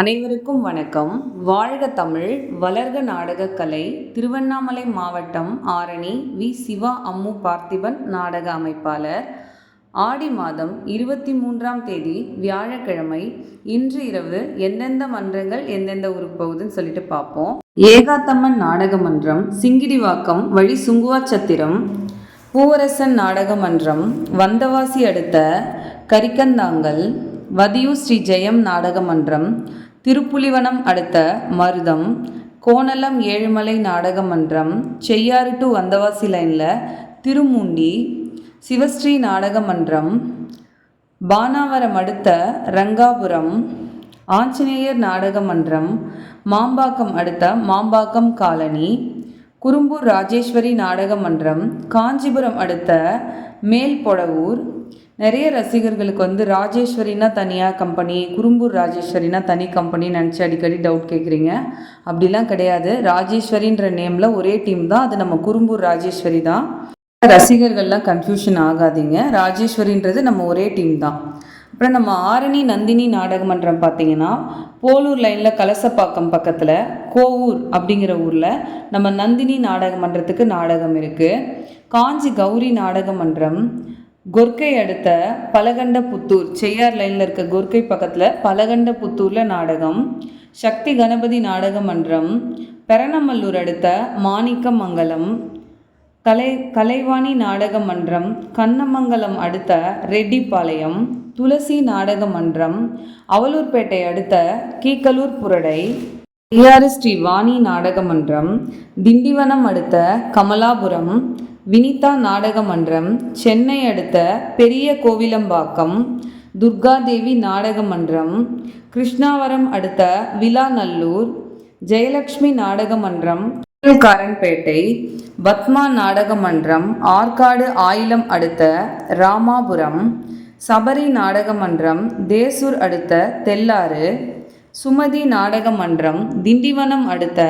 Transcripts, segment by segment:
அனைவருக்கும் வணக்கம். வாழ்க தமிழ் வளர்க நாடகக்கலை திருவண்ணாமலை மாவட்டம் ஆரணி வி. சிவா அம்மு பார்த்திபன் நாடக அமைப்பாளர். ஆடி மாதம் இருபத்தி மூன்றாம் தேதி வியாழக்கிழமை இன்று இரவு எந்தெந்த மன்றங்கள் எந்தெந்த ஊருக்கு போகுதுன்னு சொல்லிட்டு பார்ப்போம். ஏகாத்தம்மன் நாடக மன்றம் சிங்கிடிவாக்கம் வழி சுங்குவாச்சத்திரம் பூவரசன் நாடக மன்றம் வந்தவாசி அடுத்த கரிக்கந்தாங்கல் வதியூர் ஸ்ரீ ஜெயம் நாடக மன்றம் திருப்புலிவனம் அடுத்த மருதம் கோணலம் ஏழுமலை நாடக மன்றம் செய்யாறு டு வந்தவாசி லைனில் திருமூண்டி சிவஸ்ரீ நாடக மன்றம் பானாவரம் அடுத்த ரங்காபுரம் ஆஞ்சநேயர் நாடக மன்றம் மாம்பாக்கம் அடுத்த மாம்பாக்கம் காலனி குறும்பூர் ராஜேஸ்வரி நாடக மன்றம் காஞ்சிபுரம் அடுத்த மேல்பொடவூர் நிறைய ரசிகர்களுக்கு வந்து ராஜேஸ்வரினா தனியாக கம்பெனி குறும்பூர் ராஜேஸ்வரினா தனி கம்பெனி நினச்சி அடிக்கடி டவுட் கேட்குறீங்க அப்படிலாம் கிடையாது. ராஜேஸ்வரின்ற நேமில் ஒரே டீம் தான். அது நம்ம குறும்பூர் ராஜேஸ்வரி தான். ரசிகர்கள்லாம் கன்ஃபியூஷன் ஆகாதீங்க. ராஜேஸ்வரின்றது நம்ம ஒரே டீம் தான். அப்புறம் நம்ம ஆரணி நந்தினி நாடகமன்றம் பார்த்தீங்கன்னா போலூர் லைனில் கலசப்பாக்கம் பக்கத்தில் கோவூர் அப்படிங்கிற ஊரில் நம்ம நந்தினி நாடகமன்றத்துக்கு நாடகம் இருக்குது காஞ்சி கௌரி நாடக மன்றம் கொர்க்கை அடுத்த பலகண்ட புத்தூர் செய்யார் லைனில் இருக்க கொர்க்கை பக்கத்தில் பலகண்ட புத்தூரில் நாடகம் சக்தி கணபதி நாடக மன்றம் பெரணமல்லூர் அடுத்த மாணிக்கமங்கலம் கலை கலைவாணி நாடக மன்றம் கண்ணமங்கலம் அடுத்த ரெட்டிப்பாளையம் துளசி நாடக மன்றம் அவலூர்பேட்டை அடுத்த கீக்கலூர் புரடை ஐயாறு ஸ்ரீ வாணி நாடக மன்றம் திண்டிவனம் அடுத்த கமலாபுரம் வினிதா நாடக மன்றம் சென்னை அடுத்த பெரிய கோவிலம்பாக்கம் துர்காதேவி நாடக மன்றம் கிருஷ்ணாவரம் அடுத்த விலாநல்லூர் ஜெயலக்ஷ்மி நாடக மன்றம் காரன்பேட்டை பத்மா நாடக மன்றம் ஆற்காடு ஆயிலம் அடுத்த ராமாபுரம் சபரி நாடக மன்றம் தேசூர் அடுத்த தெல்லாறு சுமதி நாடக மன்றம் திண்டிவனம் அடுத்த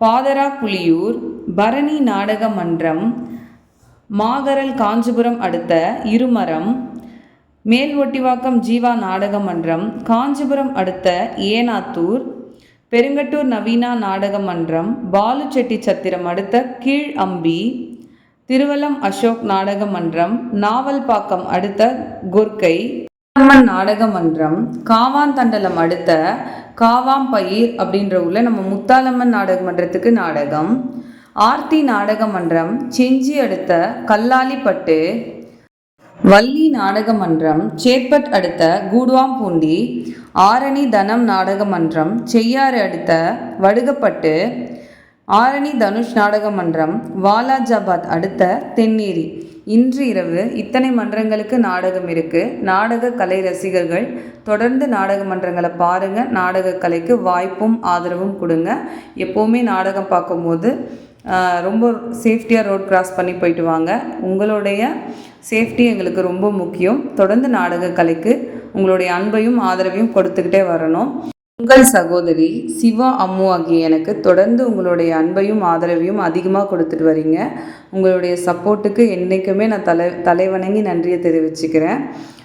பாதரா புலியூர் பரணி நாடக மன்றம் மாகரல் காஞ்சிபுரம் அடுத்த இருமரம் மேல் ஒட்டிவாக்கம் ஜீவா நாடக மன்றம் காஞ்சிபுரம் அடுத்த ஏனாத்தூர் பெருங்கட்டூர் நவீனா நாடக மன்றம் பாலுச்செட்டி சத்திரம் அடுத்த கீழ் அம்பி திருவல்லம் அசோக் நாடக மன்றம் நாவல்பாக்கம் அடுத்த கொர்க்கை அம்மன் நாடக மன்றம் காவான் தண்டலம் அடுத்த காவாம்பயிர் அப்படின்ற ஊரில் நம்ம முத்தாலம்மன் நாடக மன்றத்துக்கு நாடகம். ஆர்த்தி நாடக மன்றம் செஞ்சி அடுத்த கல்லாலிப்பட்டு வள்ளி நாடக மன்றம் சேப்பட் அடுத்த கூடுவாம்பூண்டி ஆரணி தனம் நாடக மன்றம் செய்யாறு அடுத்த வடுகப்பட்டு ஆரணி தனுஷ் நாடக மன்றம் வாலாஜாபாத் அடுத்த தென்னேரி. இன்று இரவு இத்தனை மன்றங்களுக்கு நாடகம் இருக்குது நாடக கலை ரசிகர்கள் தொடர்ந்து நாடக மன்றங்களை பாருங்கள் நாடக கலைக்கு வாய்ப்பும் ஆதரவும் கொடுங்க. எப்போவுமே நாடகம் பார்க்கும்போது ரொம்ப சேஃப்டியாக ரோட் கிராஸ் பண்ணி போயிட்டு வாங்க. உங்களுடைய சேஃப்டி எங்களுக்கு ரொம்ப முக்கியம். தொடர்ந்து நாடக கலைக்கு உங்களுடைய அன்பையும் ஆதரவையும் கொடுத்துக்கிட்டே வரணும். உங்கள் சகோதரி சிவா அம்மு ஆகிய எனக்கு தொடர்ந்து உங்களுடைய அன்பையும் ஆதரவையும் அதிகமாக கொடுத்துட்டு வரீங்க. உங்களுடைய சப்போர்ட்டுக்கு என்றைக்குமே நான் தலை தலைவணங்கி நன்றியை தெரிவிச்சுக்கிறேன்.